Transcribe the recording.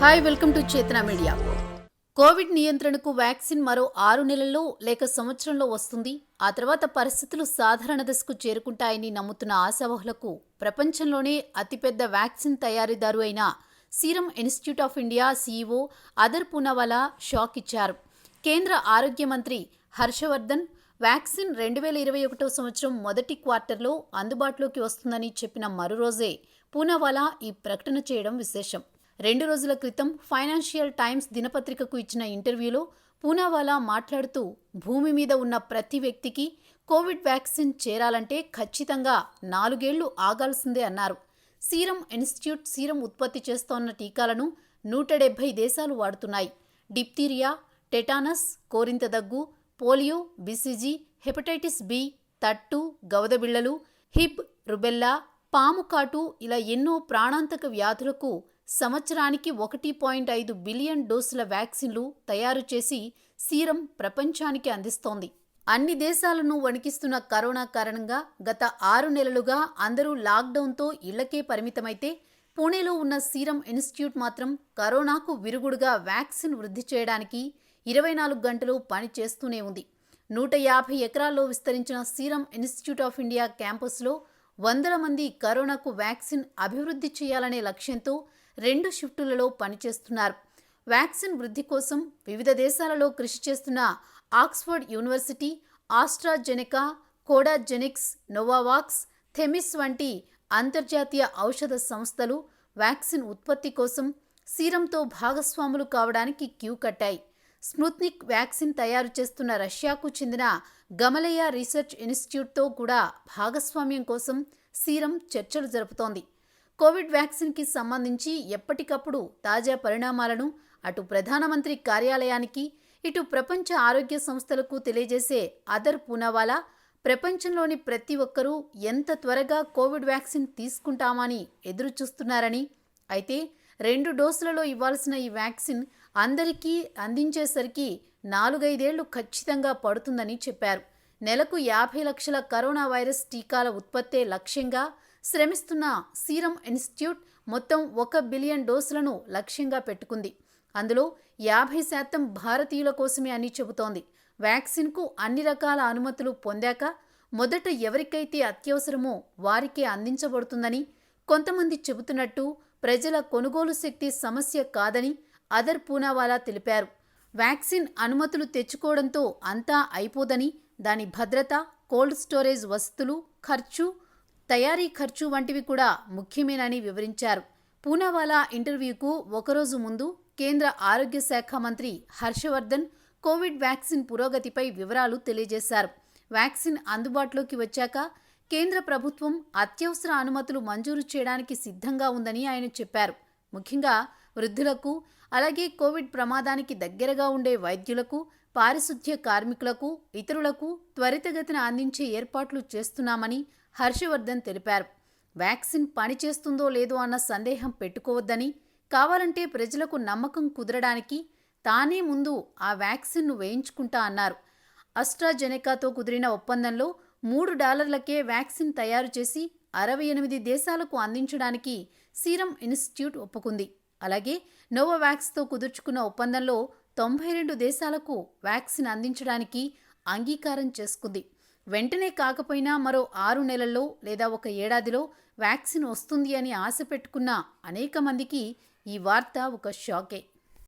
Hi welcome to Chetana media. Covid నియంత్రణకు vaccine మరో ఆరు నెలల్లో లేక సంవత్సరంలో వస్తుంది. ఆ తర్వాత పరిస్థితులు సాధారణ దశకు చేరుకుంటాయని నమ్ముతున్న ఆశావహులకు ప్రపంచంలోనే అతిపెద్ద వ్యాక్సిన్ తయారీదారు అయిన Serum Institute of India CEO Adar Poonawalla shock ఇచ్చారు. కేంద్ర ఆరోగ్య మంత్రి హర్షవర్ధన్ వ్యాక్సిన్ రెండు వేల ఇరవై ఒకటో సంవత్సరం మొదటి క్వార్టర్లో అందుబాటులోకి వస్తుందని చెప్పిన మరో రోజే పూనావాలా ఈ ప్రకటన చేయడం విశేషం. రెండు రోజుల క్రితం ఫైనాన్షియల్ టైమ్స్ దినపత్రికకు ఇచ్చిన ఇంటర్వ్యూలో పూనావాలా మాట్లాడుతూ భూమి మీద ఉన్న ప్రతి వ్యక్తికి కోవిడ్ వ్యాక్సిన్ చేరాలంటే ఖచ్చితంగా నాలుగేళ్ళు ఆగాల్సిందే అన్నారు. సీరం ఇన్స్టిట్యూట్ సీరం ఉత్పత్తి చేస్తోన్న టీకాలను నూట డెబ్బై దేశాలు వాడుతున్నాయి. డిప్తీరియా టెటానస్ కోరింత దగ్గు పోలియో బీసీజీ హెపటైటిస్ బి తట్టు గవదబిళ్ళలు హిబ్ రుబెల్లా పాము కాటు ఇలా ఎన్నో ప్రాణాంతక వ్యాధులకు సంవత్సరానికి ఒకటి పాయింట్ ఐదు బిలియన్ డోసుల వ్యాక్సిన్లు తయారు చేసి సీరం ప్రపంచానికి అందిస్తోంది. అన్ని దేశాలను వణికిస్తున్న కరోనా కారణంగా గత ఆరు నెలలుగా అందరూ లాక్డౌన్తో ఇళ్ళకే పరిమితమైతే పూణేలో ఉన్న సీరం ఇన్స్టిట్యూట్ మాత్రం కరోనాకు విరుగుడుగా వ్యాక్సిన్ వృద్ధి చేయడానికి ఇరవై నాలుగు గంటలు పని చేస్తూనే ఉంది. నూట యాభై ఎకరాల్లో విస్తరించిన సీరం ఇన్స్టిట్యూట్ ఆఫ్ ఇండియా క్యాంపస్లో వందల మంది కరోనాకు వ్యాక్సిన్ అభివృద్ధి చేయాలనే లక్ష్యంతో రెండు షిఫ్టులలో పనిచేస్తున్నారు. వ్యాక్సిన్ వృద్ధి కోసం వివిధ దేశాలలో కృషి చేస్తున్న Oxford University AstraZeneca Codagenix Novavax Themis వంటి అంతర్జాతీయ ఔషధ సంస్థలు వ్యాక్సిన్ ఉత్పత్తి కోసం సీరంతో భాగస్వాములు కావడానికి క్యూ కట్టాయి. స్ముత్నిక్ వ్యాక్సిన్ తయారు చేస్తున్న రష్యాకు చెందిన గమలయ రీసెర్చ్ ఇన్స్టిట్యూట్తో కూడా భాగస్వామ్యం కోసం సీరం చర్చలు జరుపుతోంది. కోవిడ్ వ్యాక్సిన్కి సంబంధించి ఎప్పటికప్పుడు తాజా పరిణామాలను అటు ప్రధానమంత్రి కార్యాలయానికి ఇటు ప్రపంచ ఆరోగ్య సంస్థలకు తెలియజేసే అదర్ పూనావాలా ప్రపంచంలోని ప్రతి ఒక్కరూ ఎంత త్వరగా కోవిడ్ వ్యాక్సిన్ తీసుకుంటామని ఎదురుచూస్తున్నారని అయితే రెండు డోసులలో ఇవ్వాల్సిన ఈ వ్యాక్సిన్ అందరికీ అందించేసరికి నాలుగైదేళ్ళు ఖచ్చితంగా పడుతుందని చెప్పారు. నెలకు యాభై లక్షల కరోనా వైరస్ టీకాల ఉత్పత్తే లక్ష్యంగా శ్రమిస్తున్న సీరం ఇన్స్టిట్యూట్ మొత్తం ఒక బిలియన్ డోసులను లక్ష్యంగా పెట్టుకుంది. అందులో యాభై శాతం భారతీయుల కోసమే అని చెబుతోంది. వ్యాక్సిన్కు అన్ని రకాల అనుమతులు పొందాక మొదట ఎవరికైతే అత్యవసరమో వారికే అందించబడుతుందని కొంతమంది చెబుతున్నట్టు ప్రజల కొనుగోలు శక్తి సమస్య కాదని అదర్ పూనావాలా తెలిపారు. వ్యాక్సిన్ అనుమతులు తెచ్చుకోవడంతో అంతా అయిపోదని దాని భద్రత కోల్డ్ స్టోరేజ్ వసతులు ఖర్చు తయారీ ఖర్చు వంటివి కూడా ముఖ్యమేనని వివరించారు. పూనావాలా ఇంటర్వ్యూకు ఒకరోజు ముందు కేంద్ర ఆరోగ్య శాఖ మంత్రి హర్షవర్ధన్ కోవిడ్ వ్యాక్సిన్ పురోగతిపై వివరాలు తెలియజేశారు. వ్యాక్సిన్ అందుబాటులోకి వచ్చాక కేంద్ర ప్రభుత్వం అత్యవసర అనుమతులు మంజూరు చేయడానికి సిద్ధంగా ఉందని ఆయన చెప్పారు. ముఖ్యంగా వృద్ధులకు అలాగే కోవిడ్ ప్రమాదానికి దగ్గరగా ఉండే వైద్యులకు పారిశుద్ధ్య కార్మికులకు ఇతరులకు త్వరితగతిన అందించే ఏర్పాట్లు చేస్తున్నామని హర్షవర్ధన్ తెలిపారు. వ్యాక్సిన్ పనిచేస్తుందో లేదో అన్న సందేహం పెట్టుకోవద్దని కావాలంటే ప్రజలకు నమ్మకం కుదరడానికి తానే ముందు ఆ వ్యాక్సిన్ను వేయించుకుంటా అన్నారు. అస్ట్రాజెనెకాతో కుదిరిన ఒప్పందంలో మూడు డాలర్లకే వ్యాక్సిన్ తయారు చేసి అరవై ఎనిమిది దేశాలకు అందించడానికి సీరం ఇన్స్టిట్యూట్ ఒప్పుకుంది. అలాగే నోవోవాక్స్తో కుదుర్చుకున్న ఒప్పందంలో తొంభై రెండు దేశాలకు వ్యాక్సిన్ అందించడానికి అంగీకారం చేసుకుంది. వెంటనే కాకపోయినా మరో ఆరు నెలల్లో లేదా ఒక ఏడాదిలో వ్యాక్సిన్ వస్తుంది అని ఆశ పెట్టుకున్న అనేక మందికి ఈ వార్త ఒక షాకే.